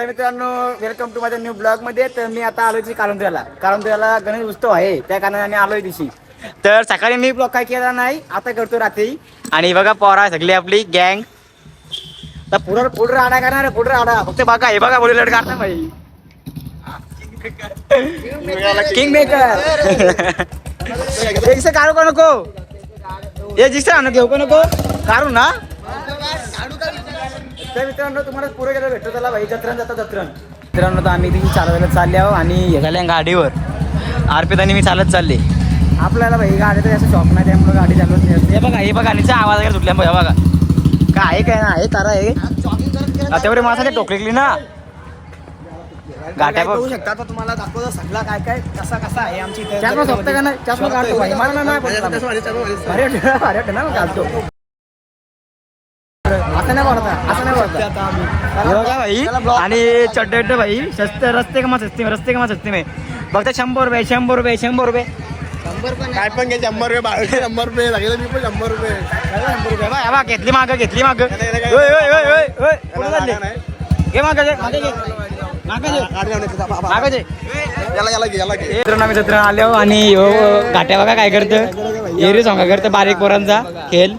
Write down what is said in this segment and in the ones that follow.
तर मित्रांनो welcome to माझ्या न्यू ब्लॉगमध्ये. तर मी आता आलोय कालोंद्र्याला कालोंद्र्याला गणेश उत्सव आहे. त्या कारणाने आलोय दिवशी तर सकाळी मी ब्लॉग काय केला नाही आता करतो रात्री. आणि बघा पोरा सगळी आपली गँग तर पुढं पुढं आडा करणार आहे, पुढं आडा फक्त बघा हे बघा बोलू लढ करणार भाई किंग मेकर जिक्स काढू का नको? हे जिक्स आणू घेऊ का नको? काढू ना. तर मित्रांनो तुम्हाला पुढे गेलं भेटतो. त्याला भाई जत्रण जाता जत्रण मित्रांनो तर आम्ही तिथे चालवायला चालले आहो आणि हे झाल्या गाडीवर. अर्पित आणि मी चालत चालले. आपल्याला भाई गाडी तर असं शॉप नाही त्यामुळे गाडी चालवत नाही. हे बघा हे बघा नीचा आवाज वगैरे सुटल्या बघा बघा. काय आहे काय ना आहे तारा आहे. तेवढे माणसाने टोकलेली ना. गाठ्या बघ. शकता? तर तुम्हाला दाखवतो सगळा काय काय कसा कसा आहे आमची चष्मा सोबतं का नाही? चष्मा काढतो भाई मला नाही. भारी वाटतं ना घालतो असं नाही असं नाही हे भाई आणि चड्डे भाई सस्ते रस्ते कमा सस्ते में रस्ते कमा सस्ते में बघता शंभर रुपये शंभर रुपये शंभर रुपये. काय पण घे शंभर रुपये बाळगले शंभर रुपये लागले मी पण शंभर रुपये. शंभर रुपये? बघा, बघा, घेतली माग घेतली माग. घे माग मागे घे. मागे घे. आलो आणि गाठ्या बघा काय करतं. एरी सॉंगा करतं बारीक पोरांचा खेळ.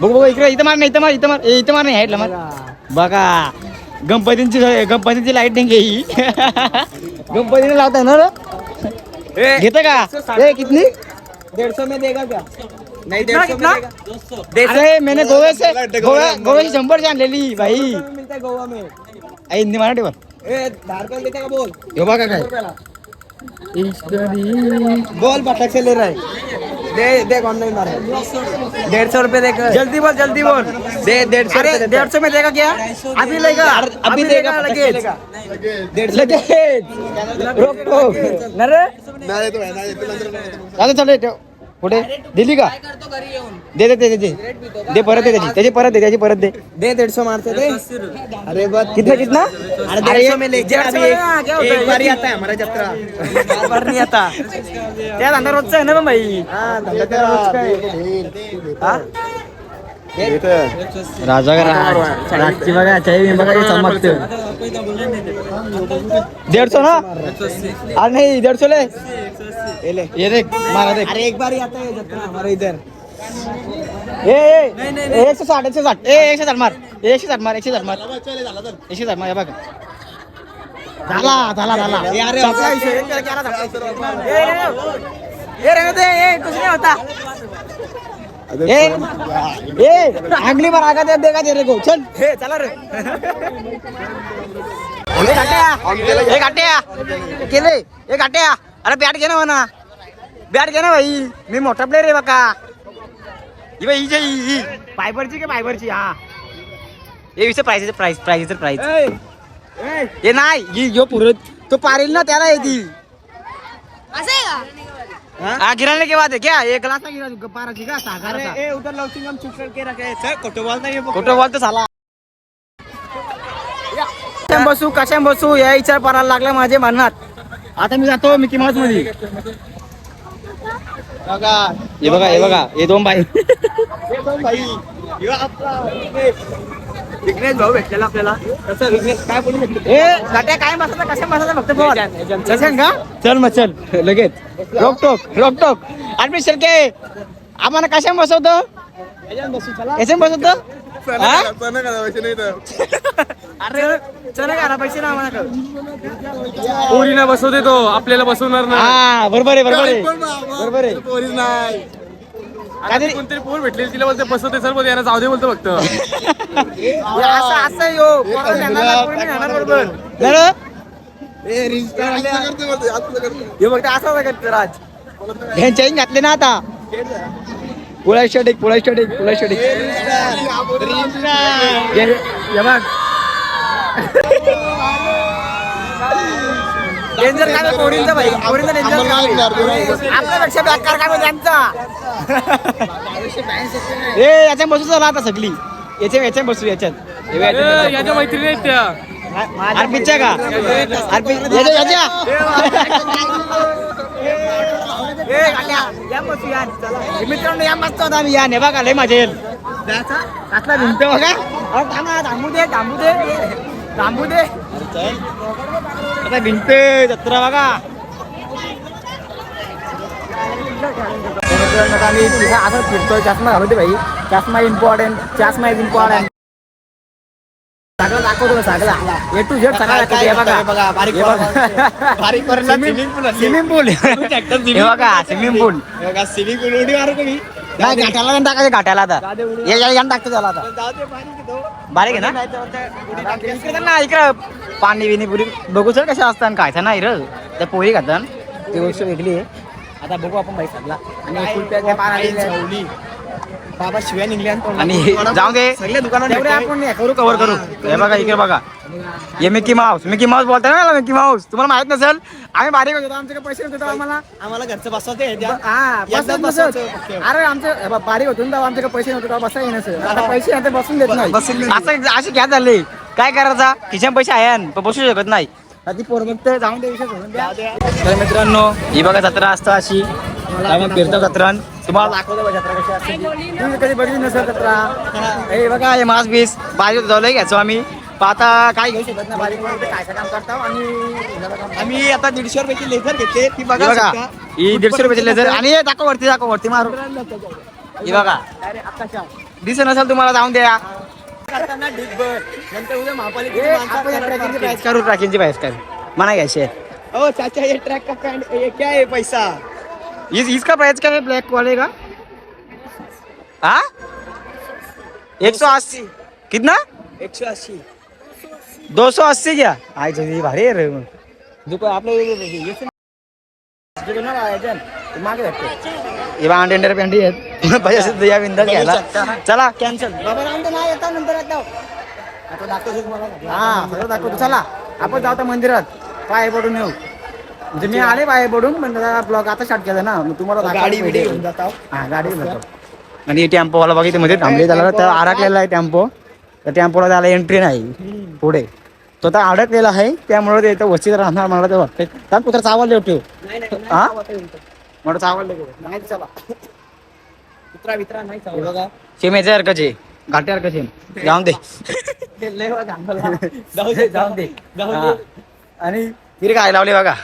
बघ बघ इकडे इथं मार नाही इथं मार इथं मार. ए, इथं मार नाही हाईटला मार. बघा गणपतींची गणपतींची लाईटिंग घे ही गणपतीने लावताय ना रे? घेतं का? ए कितनी? डेढ़ सौ में देगा क्या? नहीं कितना कितना अरे मैंने गोवे से गोवा गोवे से शंभर से आणलेली भाई। मिलता है गोवा में। हिंदी मराठी बोल। ए दहा रुपये देते का बोल? ह्यो बघा काय? बोल पटक से ले रहा। है दे दे कौन नहीं मारा। डेढ़ सौ रुपये देकर। जल्दी बोल जल्दी बोल। दे डेढ़ सौ डेढ़ सौ में देगा क्या? अभी लेगा। अभी देगा सौ लगेच रोक टोक न रे नाही तो आहे, नाही तो नंतर पुढे दिली का? दे दे दे दे दे. दे परत दे त्याची त्याची परत दे त्याची परत दे. दे सौ मारते थे अरे बस कितना? कितना अरे डेढ़ में डेढ़ सौ अभी क्या एक, है? एक बार ही आता है हमारा जत्रा. बार बार नहीं आता. त्या धंदा रोजचा आहे ना भाई हाँ धंधा तेरा रोज का है? हा? राजा का राज? राजची बघा चाय मी बघा चमकत डेढ़ सौ ना? अरे नाही डेढ़ सौ ले. ये ले ये देख मारा देख। अरे एक बार ही आता है जत्रा। हमारे इधर। ए ए, एकशे साठ एकशे साठ। ए एकशे साठ मार ए, एकशे साठ मार एकशे साठ मार। एकशे साठ मार हे बघ झाला झाला झाला ए, अरे, संपला अरे, विषय. अरे, त्याला संपला विषय. ए, रे, ए, रे, दे, ए, कुछ नहीं होता। ए ए अगली बार आगा दे देगा तेरे को। चल। हे चला रे। ए ए गाट्या केले ए गाट्या अरे बॅट घे ना म्हणा बॅट घे ना भाई. मी मोठा प्लेअर आहे बघा. ही बाई ही ही ही. फायबरची का फायबरची? हा. हे विषय प्राइस प्राइस प्राइस प्राइस हे नाही ही जो पुरत तो पारेल ना त्याला येते. हा गिराने के? बाद है क्या एक ग्लास ना गिरा का? ए उधर चुप करके रखे. सर ये. झाला कशाम बसू कशाम बसू? या विचार पडायला लागला माझ्या मनात. आता मी जातो मिकी माऊसमध्ये. हे बघा हे बघा हे दोन बाई. भाई यो आपला विघ्नेश भाऊ भेटलेला आपल्याला. कसं विघ्नेश काय बोलू शकतो? ए गाट्या काय बसायचा कशा बसायचा फक्त बोल चल का चल मग चल. लगेच. रोक टोक रोक टोक आणि चल के. आम्हाला कशा बसवतो? कशा बसवतो? हा? अरे चल का पैसे ना आम्हाला पोरीना बसवते तो आपल्याला बसवणार ना हा बरोबर आहे बरोबर आहे. बरोबर आहे. नाही काहीतरी कोणतरी पोर भेटले तिला बोलते बसवते सर बोलते यांना जाऊ दे बोलतो फक्त. नाही, नेणार बरोबर? नाही? हे हे चैन घातले ना आता. पुळा स्टडिक पुळा स्टडिक पुळा स्टडिक बघ डेंजर काम आहे पोरींचं भाई पोरींचं डेंजर काम आहे आपल्यापेक्षा बेकार काम आहे त्यांचा ए याच्या बसू चला आता सगळी. याच्या याच्या बसू याच्यात. याच्या मैत्रिणी आहेत त्या. आरपीच्या का? आरपी याच्या याच्या मित्रांनो या मस्त होता आम्ही. या ने बघा लय मजा येईल. कसला भिंत बघा. थांबू दे थांबू दे. थांबू दे. आता भिंते जत्रा बघा. आम्ही तिथं असं फिरतोय. चष्मा घालू दे भाई. चष्मा इम्पॉर्टंट चष्मा इज इम्पॉर्टंट सगळं दाखवतो सगळं ए टू झेड सगळं दाखवतो. बघा बारीक बारीक. स्विमिंग पूल हे बघा स्विमिंग पूल बघा स्विमिंग पूल उडी मारू का मी? नाही घाटाला पण टाकायचं घाटाला आता. जाऊ दे उडी. ये या- यानं टाकतो त्याला आता. बारीक आहे ना? नाही. इकडे तर ना इकडं. पाणी बिनी पुरी बघू सर कशा असतात काय ना इरं. त्या पोळी खातात. ती गोष्ट वेगळी आहे. आता बघू आपण बाई सगळा. आणि. बाबा शिव्या निघल्या आणि जाऊ दे. सगळ्या दुकानात. आपण करू कव्हर करू. हे बघा इकडे बघा. हे मिकी माऊस मिकी माऊस बोलताय ना मिकी माऊस तुम्हाला माहीत नसेल आम्ही बारीक होतो आमच्याकडे पैसे नव्हते तेव्हा आम्हाला. आम्हाला घरचं बसवते. हा बसत. अरे आमचं बारीक होतो ना तेव्हा आमच्याकडे पैसे नव्हते तेव्हा बसाय नसेल आता पैसे आहे ते बसून देत नाही. बसून. असं अशी घ्या झाले. काय करायचा? खिशात पैसे आहे पण बसू शकत नाही. आता ती पोरं बघतं जाऊन द्या. विषय. तर मित्रांनो ही बघा जत्रा असतं अशी. आम्ही फिरतो जत्रान तुम्हाला दाखवतो बघा जत्रा कशी असते. तुम्ही कधी बघितली नसेल जत्रा? हे. बघा हे मास बीस. बारीक जाऊ घ्यायचो आम्ही. आता काय घेऊ शकत नाही बारीक काय काम करतो आणि आम्ही आता दीडशे रुपयाची लेझर घेतले ती ही बघा बघा शकता. ही दीडशे रुपयाची लेझर. आणि हे दाखव वरती दाखव वरती मारू. ही बघा. दिसत नसेल तुम्हाला जाऊन द्या. करताना ढिगभर. नंतर उद्या हे महापालिकेची माणसं आपण या करत ट्रॅकिंगची राहतील. प्राइस करू ट्रॅकिंगची प्राइस कर. मना घ्यायची. ओ चाचा ये ट्रैक का पैंट ये क्या है पैसा? इस, इसका प्राइस क्या है ब्लैक वाले का? हाँ? एक सौ अस्सी. कितना? एक सौ अस्सी. दो सौ अस्सी क्या आई तो ये भारी है रे मग. दुको आपले ये- ये- ये- ये- जे कोण आहे जन, ते मागे भेटते. हे बा अंडे पेंडी आहेत पाहिजे असेल तर या बिंदास घ्यायला चला कॅन्सल बाबा दे, नाही येता नंतर हा सगळं दाखवतो चला आपण जाऊ मंदिरात पाय पडून येऊ म्हणजे मी आले पाय पडून पण ब्लॉग आता स्टार्ट केला ना मग तुम्हाला गाडी पाहिजे. घेऊन जात. हा गाडी घेऊन जातो आणि टेम्पोवाला बघितलं मध्ये थांबले त्याला तर अडकलेला आहे टेम्पो तर टेम्पोला त्याला एंट्री नाही पुढे तो आता अडकलेला आहे त्यामुळे ते इथं वस्तीत राहणार मला ते वाटतंय. तर कुठं चावल ठेव हा? म्हणून चावल नाही चला. कुत्रा वित्रा नाही चावला. बघा. शेमेच्या सारखंच आहे. घाट्यासारखं शेम जाऊन दे. जाऊ दे जाऊ दे आणि तिथे काय लावले बघा.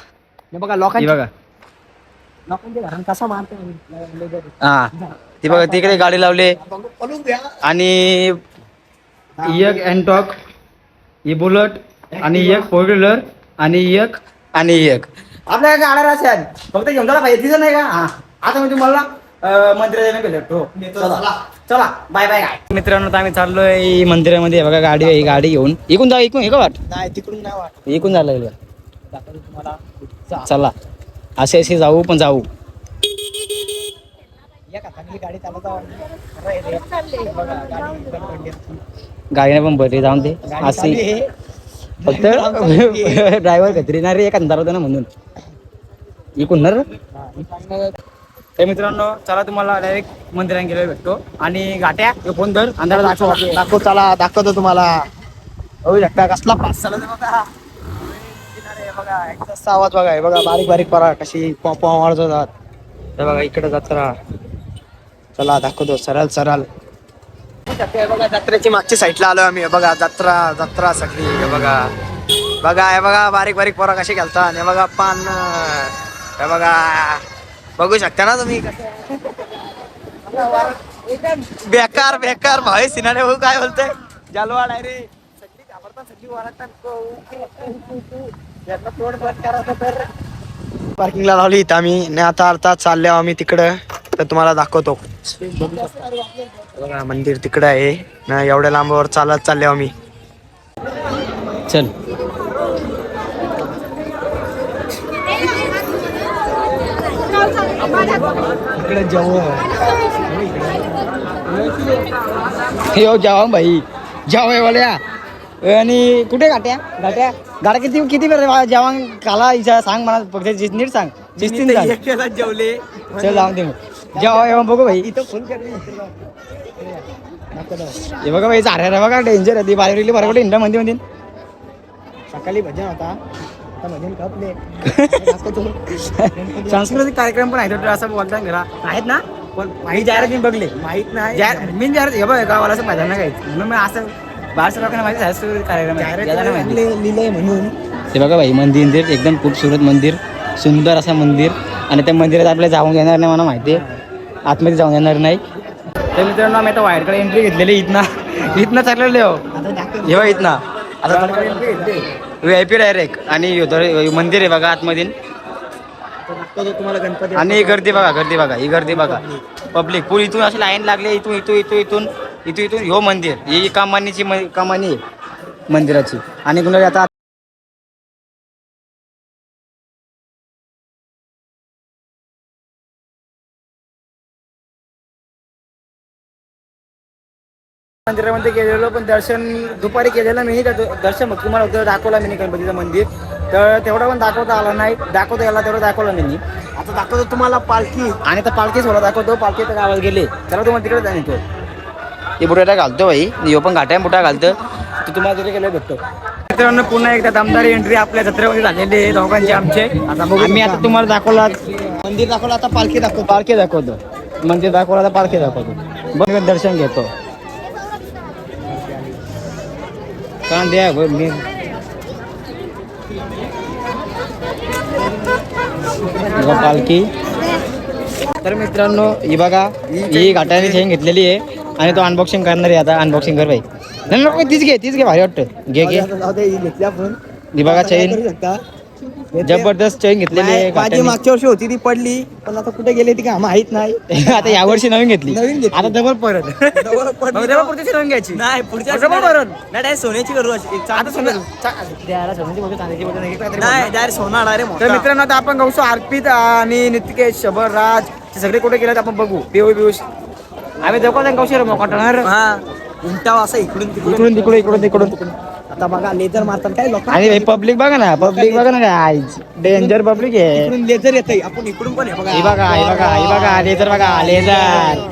बघा लोकांची बघा. हा. ती बघा तिकडे गाडी लावले. आणि एक अँटॉक ही बुलट आणि एक फोर व्हीलर आणि एक आणि एक. आपल्या गाड्या राहत्यात फक्त घेऊन चला पाहिजे तिथं नाही का? हा. आता मी तुम्हाला अं, मंदिरात नेतो, चला. चला. चला. बाय बाय मित्रांनो आता आम्ही चाललोय मंदिरामध्ये. हे बघा गाडी आहे ही गाडी घेऊन. इकून जाऊ इकून हे का वाट? नाही तिकडून नाही वाटत इकून हे. दाखवतो तुम्हाला चला. असे असे जाऊ पण जाऊ. गाडी पण बरे जाऊन दे. असे. फक्त ड्रायव्हर खत्री ना रे एक अंधार होता ना म्हणून. इकून ना रे चांगलं- तर मित्रांनो चला तुम्हाला डायरेक्ट मंदिरात गेलो भेटतो. आणि गाट्या हे फोन धर. अंधारात दाखव. दाखव चला दाखवतो तुम्हाला. होऊ शकता कसला पास चालत आहे बघा. बघा आवाज बघा. हे बघा बारीक बारीक परा कशी पॉप वाजवतात हे बघा इकडे जत्रा चला दाखवतो. सरळ सरळ बघा जत्रेची मागच्या साईडला आलो आम्ही. हे बघा जत्रा जत्रा सगळी. बघा. बघा हे बघा बारीक बारीक पोरा कशी घालतात हे बघा पान. हे बघा. बघू शकता ना तुम्ही? बेकार बेकार. भाई सिनारे भाऊ काय बोलतोय. जालवाड आहे रे सगळी घाबरतात सगळी ओरडतात. पार्किंगला लावली इथं आम्ही. आणि आता अर्थात चालले आम्ही तिकडं. तर तुम्हाला दाखवतो. बघा मंदिर तिकडं आहे. ना एवढ्या लांबावर चालत चालले आम्ही. चल. इकडे जवळ यो जावा भाई. जावा वाल्या आणि कुठे गाट्या गाट्या गाड्या किती किती वेळ जेव्हा काला सांग मला फक्त नीट सांग. शिस्तीन सांग. जेवले. चल जाऊन दे जेव्हा येऊन बघू भाई. इथं फोन हे बघा भाई चाऱ्या रे बघा डेंजर आहे. ती बाहेर गेली बरोबर इंडा मध्ये मध्ये सकाळी भजन होता. आता भजन कपले सांस्कृतिक कार्यक्रम पण आहेत असं बोलतात घरा आहेत ना? पण माही जाहिरात मी बघले. माहीत नाही. मी जाहिरात हे बघ गावाला असं मैदान नाही म्हणून मी असं बाहेरच्या लोकांना माहिती सांस्कृतिक कार्यक्रम माहिती. लिहिलंय म्हणून. ते बघा भाई मंदिर एकदम खूपसुरत मंदिर. सुंदर असं मंदिर. आणि त्या मंदिरात आपल्याला जाऊन देणार नाही मला माहिती आहे. आतमध्ये जाऊन देणार नाही. तर मित्रांनो आम्ही आता बाहेरकडे एंट्री घेतलेली इथनं. इथनं चाललेले हो. हे बघा इथनं. आता व्ही आय पी डायरेक्ट आणि मंदिर आहे बघा आतमध्ये दाखवतो तुम्हाला गणपती आणि ही गर्दी बघा गर्दी बघा ही गर्दी बघा. पब्लिक पूल इथून अशी लाईन लागली इथून इथून इथून इथून इथून इथून. ह्यो मंदिर. ही कमानीची कमानी आहे मंदिराची. आणि कुणाला आता मंदिरामध्ये गेलेलो पण दर्शन दुपारी केलेलं मी तर दर्शन तुम्हाला होतं दाखवलं मी गणपतीचं मंदिर. तर तेवढं पण दाखवता आलं नाही. दाखवता याला तेवढं दाखवलं मी आता दाखवतो तुम्हाला पालखी. आणि तर पालखी सोडा दाखवतो. पालखी तर गावात गेले. त्याला तुम्हाला तिकडे जाणे तो बुटाटा घालतो भाई. यो पण घाट्या बुटा घालतो. तो तुम्हाला तिथे गेले भेटतो. मित्रांनो पुन्हा एकदा दमदारी एंट्री आपल्या जत्रेमध्ये झालेली आहे दोघांचे आमचे. आता बघू मी आता तुम्हाला दाखवला. मंदिर दाखवलं आता पालखी दाखवतो. पालखी दाखवतो. मंदिर दाखवला तर पालखी दाखवतो. बघ दर्शन घेतो. बघ मी. पालखी. तर मित्रांनो ही बघा ही घाटाने चेन घेतलेली आहे आणि तो अनबॉक्सिंग करणार आहे आता अनबॉक्सिंग कर भाई. नाही तीच घे तीच घे भारी वाटतं. घे घे. ही ही बघा चैन? जबरदस्त चेन घेतलेली आहे माझी. मागच्या वर्षी होती ती पडली पण आता कुठे गेली ती काय माहीत नाही. आता या वर्षी नवीन घेतली. नवीन घेतली. आता डबल परत डबल पडली. मग डबल पुढची नवीन घ्यायची. नाही पुढच्या डबल परत नाही. सोन्याची करू अशी. आता सोनं नाही तरी नाही बोलतो. डायरेक्ट सोना डायरेक्ट तर मित्रांनो आता आपण गावसो अर्पित आणि नितिकेश शबर राज सगळे कुठे गेलेत आपण बघू. पिओ पियुष आम्ही दोघं गावशी मोकाटणार हा. उलटा असं इकडून तिकडून. इकडून तिकडे इकडून तिकडून. आता बघा लेझर मारतात काय लोक? आणि पब्लिक बघा ना पब्लिक बघा ना काय डेंजर पब्लिक आहे. लेझर येतंय. आपण इकडून पण आहे बघा. ही बघा ही बघा लेझर बघा लेझर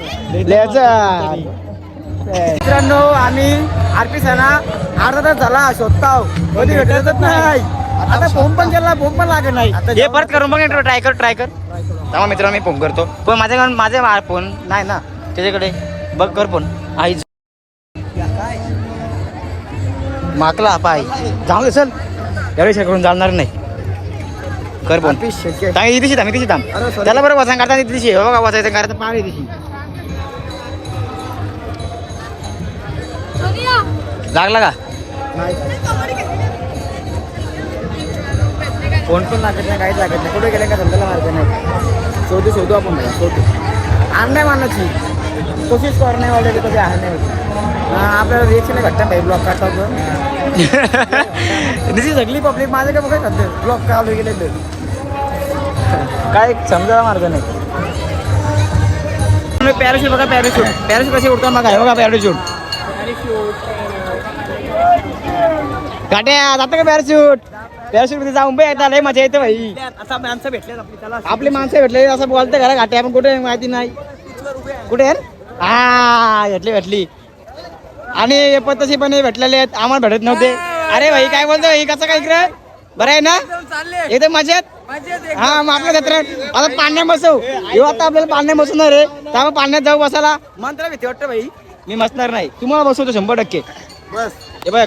लेझर मित्रांनो आम्ही आरपी सणा अर्धा तास झाला शोधताव. कधी भेटतच नाही. आता फोन पण केला फोन पण लागत नाही. हे परत करून बघ ट्राय कर ट्राय कर. तेव्हा मित्रांनो मी फोन करतो. पण माझ्याकडे माझे फोन नाही ना त्याच्याकडे. बघ कर फोन. आई माकला पाय. जाऊ दे चल. यावेळी करून जाणार नाही. कर फोन. चांगली दिशी थांब दिशी थांब त्याला बरं वजन करता दिशी हो बघा वजायचं करता पाणी दिशी लागला का? फोन पण लागत नाही काहीच लागत नाही. कुठे गेले का? धंद्याला मार्ग नाही. शोधू शोधू आपण शोधू. आण नाही मानाची कोशिश कर नाही ऑलरेडी कधी आहे नाही. हा, आपल्याला रिएक्शन घट्टा पाहिजे ब्लॉक काढता दिसी सगळी पब्लिक माझं काय बघा सध्या ब्लॉक काढले गेले तर. काय समजायला मार्ग नाही. पॅराशूट बघा पॅराशूट पॅराशूट कशी उडतो बघा. हे बघा पॅराशूट गाड्या जातं का पॅराशूट पॅराशूटमध्ये जाऊन बे एकदा लय मजा येते भाई आता माणसं भेटले आपली माणसं भेटले असं बोलतं घरा घाटे आपण कुठे माहिती नाही. कुठे? हा भेटली भेटली. आणि पण हे भेटलेले आहेत. आम्हाला भेटत नव्हते. अरे भाई काय बोलतो? भाई कसं काय इकडे? बरं आहे ना? एकदम मजेत? हा मग आपल्या जत्रेत आता पाण्यात बसव येऊ आता आपल्याला पाण्यात बसवणार तर आपण पाण्यात जाऊ बसायला. मंत्र भीती वाटतं भाई. मी बसणार नाही. तुम्हाला बसवतो शंभर टक्के. बस. हे बघ.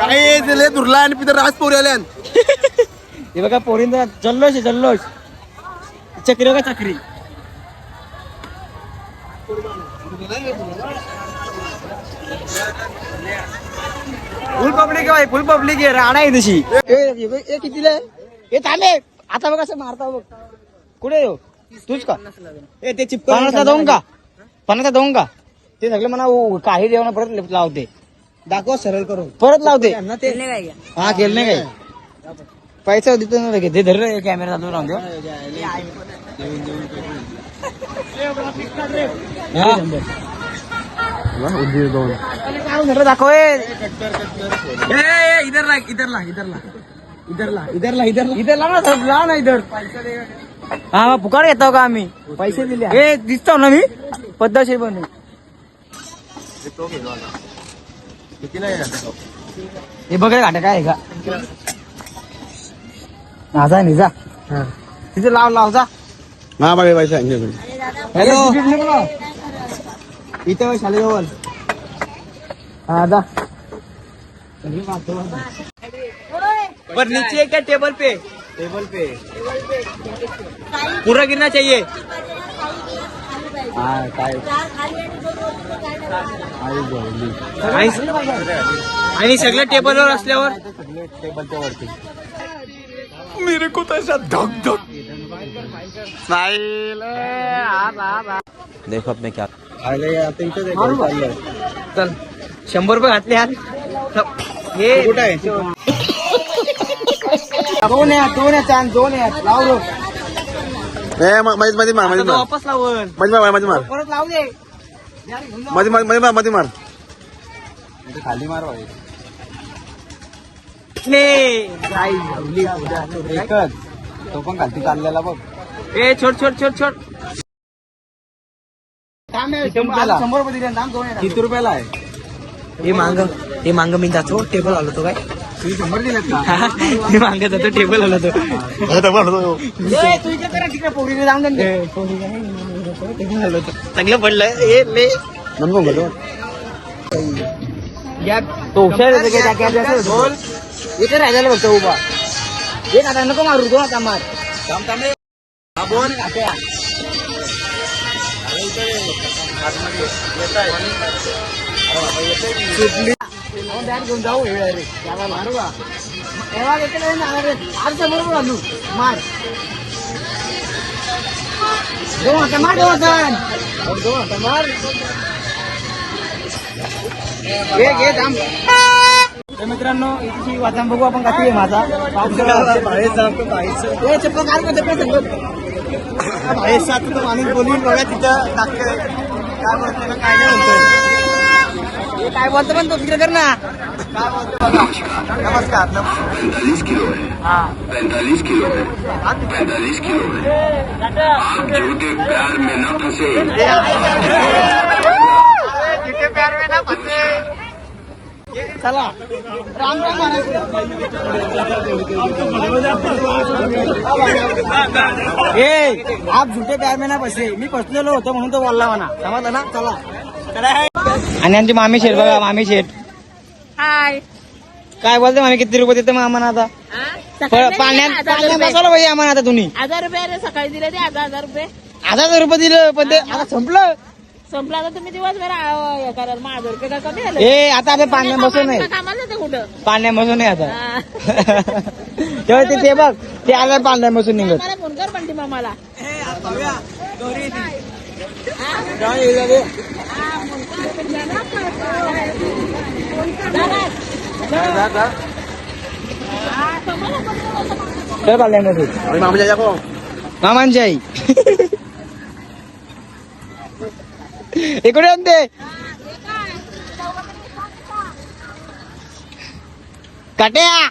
काय दुर्ला आणि पितर राजपोरी आल्या हे बघा पोरींचा जल्लोष आहे जल्लोष. चक्री बघा चक्री फुल पब्लिक आहे भाई फुल पब्लिक आहे. राणा आहे तशी. ए कितीला? ए थांबे आता बघ असं मारता बघ. कुठे येऊ तूच का? ए ते चिप पन्नासला दोन का? पन्नासला दोन का? ते सगळे म्हणा काही देवाना परत लावते. दाखव सरळ करून. परत लावते. हा केलं नाही काय पैसा देतो ना लगेच. ते धर रे कॅमेरा चालू राहून देऊ. दाखव ए. इधर ला इधर ला इधर ला इधर ला इधर ला इधर ला इधर लाव ना इधर. हा फुकाड येतो का आम्ही? पैसे दिले. ए दिसतो ना मी? पद्धतशीर पण हे बघ घाटा काय आहे का? हा जा नि जा तिथे लाव जा हा हॅलो इथे हा जा पर नीचे क्या टेबल पे टेबल पे पूरा गिरना चाहिए हा काय आणि आणि सगळं टेबलवर असल्यावर टेबलच्या वरती देखो अब मैं क्या। अरे आता इथं ते घर चाललंय. चल। शंभर रुपये घातले यार। हे कुठं आहे? दोन आहे दोन आहे चांद दोन आहे लावमध्ये मध्ये मार आता मध्ये तो मार। वापस लावलमध्ये मारमध्ये मार। परत लावू दे। मध्ये मारमध्ये मारमध्ये मार। खाली मार भाई एकच. तो पण खालती चाललेला बघ. ए छोट छोट छोट छोट रुपयाला? शंभर रुपये दिले दाम दोन किती रुपयाला आहे? हे मांग हे मांग मी जातो टेबल आलो तो काय? तुम्ही शंभर दिलेत का? हे मांग जातो टेबल आलो तो. ए, तू इकडे करा तिकडे पोरीने जाऊन दे. चांगलं पडलं. ए ले. या तो हुशार होता. इथे राहिलेला फक्त उभा एक आता नको मारू दोन आता मार बॅट घेऊन जाऊ हे direct. त्याला मारू का तेव्हा इकडे जाणार रे. आज समोर घालू मार दोन हाता मार दोन हातान. दोन हाता मार घे घे थांब तर मित्रांनो इथे वाचन बघू आपण कशी आहे माझा. सात माणूस बोलून बघा तिथं दाखल काय बोलतो ना काय नाही म्हणतोय हे काय बोलतो पण तो तिकडे कर ना. नमस्कार नमस्कार पैंतालीस किलो है. पैंतालीस किलो है पैंतालीस किलो है आप जो के प्यार में न फंसे। चला. राम राम ए आप झुटे प्यार में ना बसले मी बसलेलो होतो म्हणून तो बोलला म्हणा. समजलं ना? चला. आणि आमची मामी शेठ बघा मामी शेठ. हाय. काय बोलते मामी? किती रुपये देते मग आम्हाला आता? पाण्यात पाण्यात बसवलं पाहिजे आम्हाला आता तुम्ही. हजार रुपये सकाळी दिले ते हजार हजार रुपये. हजार रुपये दिलं पण ते आता संपलं. संपला तर तुम्ही दिवसभर आ- हे कराल मग हजार रुपये काय कमी आलं ए आता आपण पाण्यात बसून नाही कामाला नाही कुठं. पाण्यात बसून नाही आता. हा. तेव्हा ते ते बघ ते आलं पाण्यात बसून निघत. मला फोन कर म्हणते मामाला. काय पाण्यात बसून मामा जाको मामांची आई. इकडे आणते काट्या